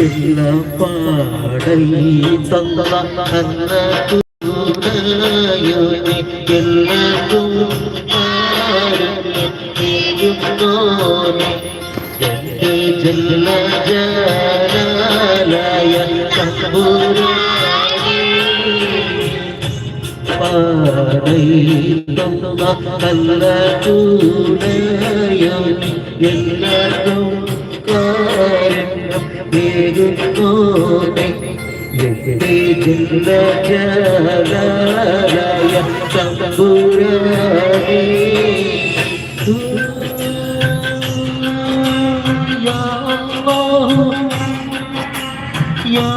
പാടൈ തന്ന അന്ന തുണയോനെ എല്ലാതും എന്റെ ജല്ല ജലാലയ തമ്പുരാനേ? പാടൈതുന്ന നല്ല കൂടയോനി എല്ലാതും കാര്യം ಬೇರುತ್ತೋನೆ ಜಗದೇ ಜಿಲ್ಲ ಜಲಾಲಯ ತಂಬುರಾಗಿ يا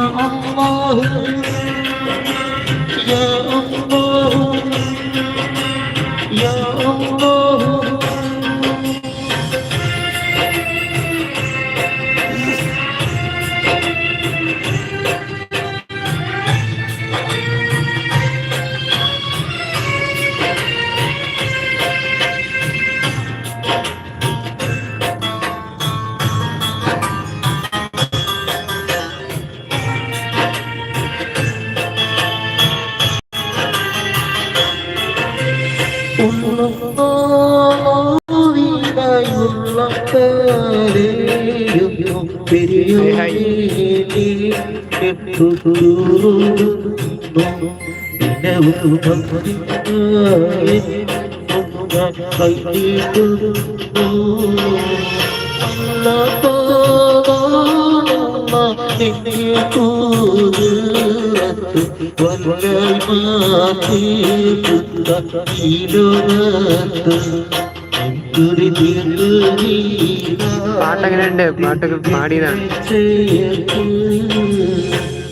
പാട്ടെങ്ങനെയുണ്ട്? പാട്ടൊക്കെ പാടിയതാണ്.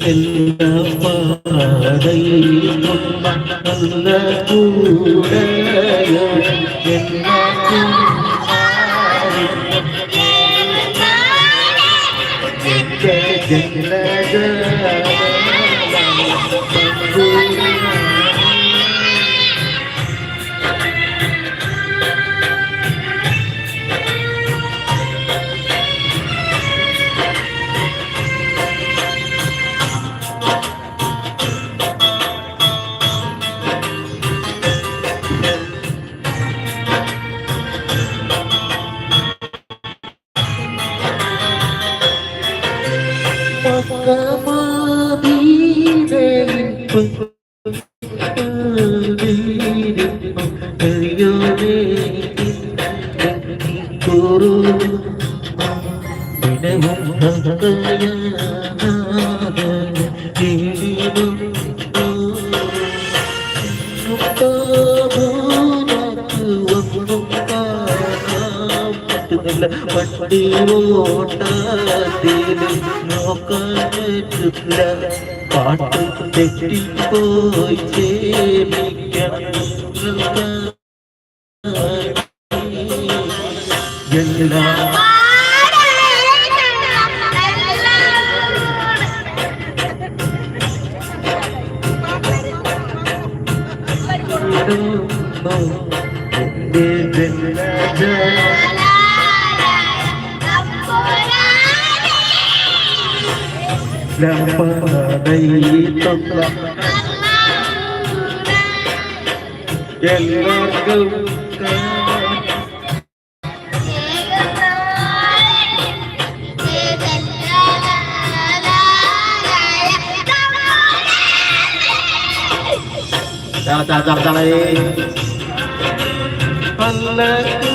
എല്ലാ പാടയും നല്ല കൂടയോ പട്ടി ഓട്ടത്തിൽ നോക്കാൻ പറ്റില്ല പാട്ട് തെറ്റിപ്പോയി ചേമിക്കണം എല്ലാ đang ở đây tâm lòng đèn ngon cơm Jangan, jangan, jangan lagi. Halo.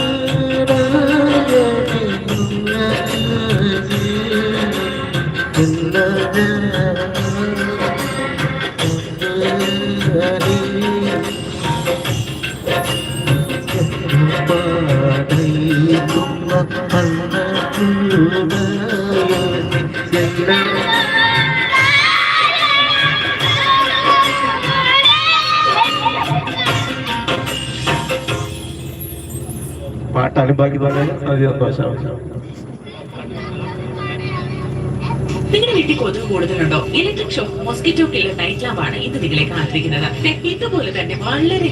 പാട്ടാലും ബാക്കി പറയാൻ സന്തോഷം. നിങ്ങളുടെ വീട്ടിൽ കൊതുക് കൂടുതലുണ്ടോ? Electric shock mosquito killer night ലാബാണ് ഇത് നിങ്ങളെ കാത്തിരിക്കുന്നത്. ഇതുപോലെ തന്നെ വളരെ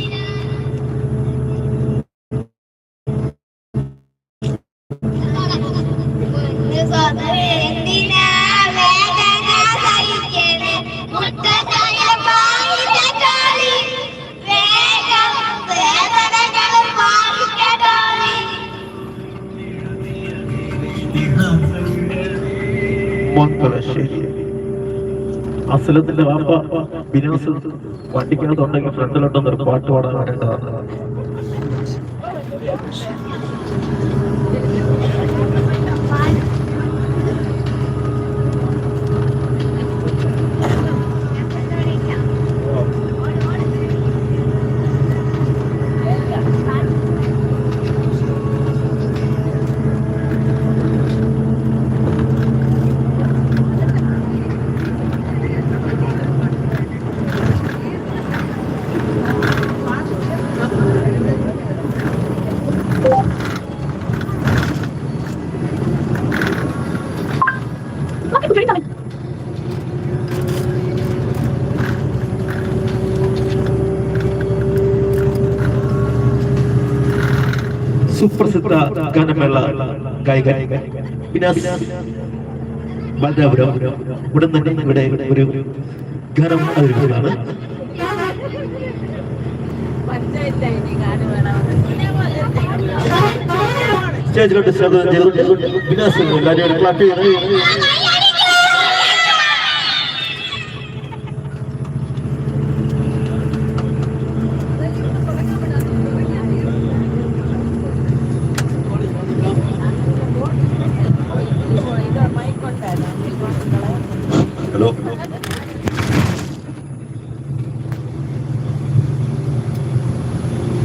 തലശ്ശേരി അസലത്തിന്റെ വാപ്പ ബിനാസ് വണ്ടിക്കകത്തുണ്ടെങ്കിൽ ഫ്രണ്ടിലുണ്ടെന്നൊരു പാട്ട് പാടാൻ വേണ്ടിയിട്ടാണ്. സുപ്രസിദ്ധ ഗാനമേള ഉടൻ തന്നെ ഇവിടെ ഒരു ഗാനം അവതരിപ്പിക്കുന്നതാണ് സ്റ്റേജിലോട്ട് സ്വാഗതം ചെയ്തുകൊണ്ട് വിനാസ് എല്ലാവരും ക്ലാപ്പ്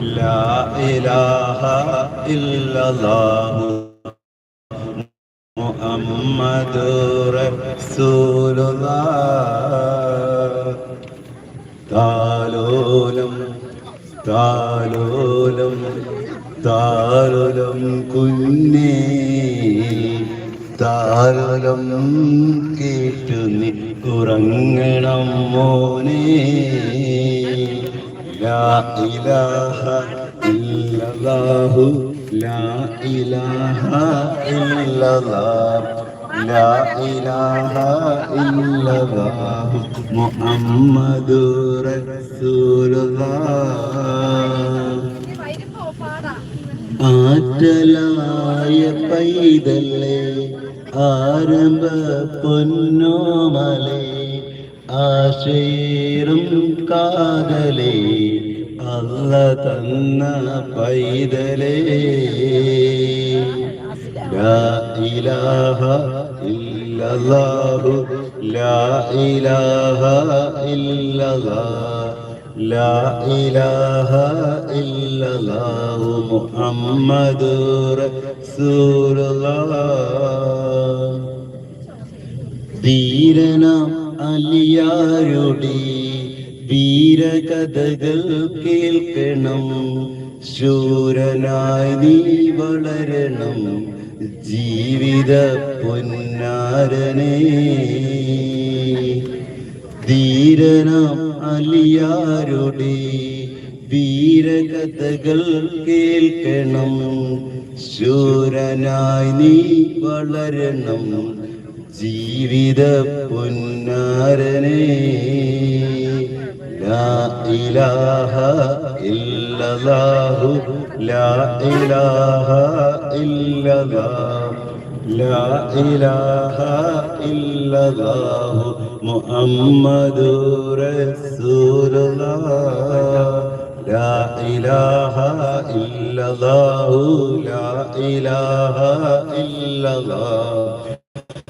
لا إله إلا الله محمد رسول الله താലോലം താലോലം താലോലം കുഞ്ഞേ താലോലം കേട്ടു നീ ഉറങ്ങണം മോനെ ലാ ഇലാഹ ലാ ഇലാഹ ലാ ഇലാഹ മുഹമ്മദു ആറ്റലായ പൈതല്ലേ ആരംഭ പൊന്നോമലേ ആശേരും കാതലേ അല്ല തന്ന പൈതലേ. ലാ ഇലാഹ ഇല്ലല്ലാഹു ലാ ഇലാഹ ഇല്ലല്ലാഹു ലാ ഇലാഹ ഇല്ലല്ലാഹു മുഹമ്മദ് റസൂലുള്ളാഹ്. ധീരനാം അലിയാരുടെ വീരകഥകൾ കേൾക്കണം. ശൂരനായി നീ വളരണം. ജീവിത പൊന്നാരനെ. ധീരനാം അലിയാരുടെ വീരകഥകൾ കേൾക്കണം. ശൂരനായി നീ വളരണം. ജീവിത പുന്നാരനെ ലാ ഇലാഹ ഇല്ലല്ലാഹു ലാ ഇലാഹ ഇല്ലല്ലാഹു ലാ ഇലാഹ ഇല്ലല്ലാഹു മുഹമ്മദു റസൂലുള്ളാഹ് ലാ ഇലാഹ ഇല്ലല്ലാഹു ലാ ഇലാഹ ഇല്ലല്ലാഹു.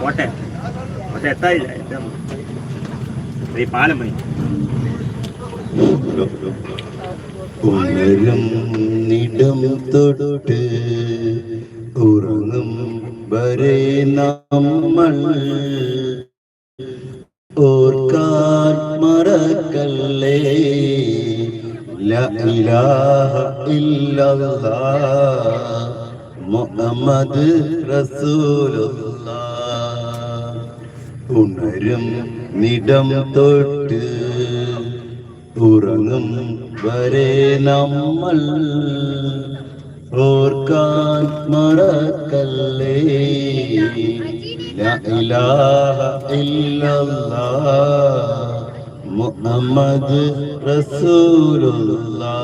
പോട്ടെ. പക്ഷെ എത്തായില്ല ഈ പാലം പോയി. ഉണരും നിടം തൊട്ട് ഉറങ്ങും വരെ നമ്മൾ ഓർക്കാൻ മറക്കല്ലേ? ലാ ഇലാഹ ഇല്ലല്ലാഹ് മുഹമ്മദ് റസൂലുള്ള. ഉണരും നിടം തൊട്ട് ഉറങ്ങും വരെ നമ്മൾ. ഓർക്കാൻ മറക്കല്ലേ? മുഹമ്മദ് റസൂലുള്ളാഹ്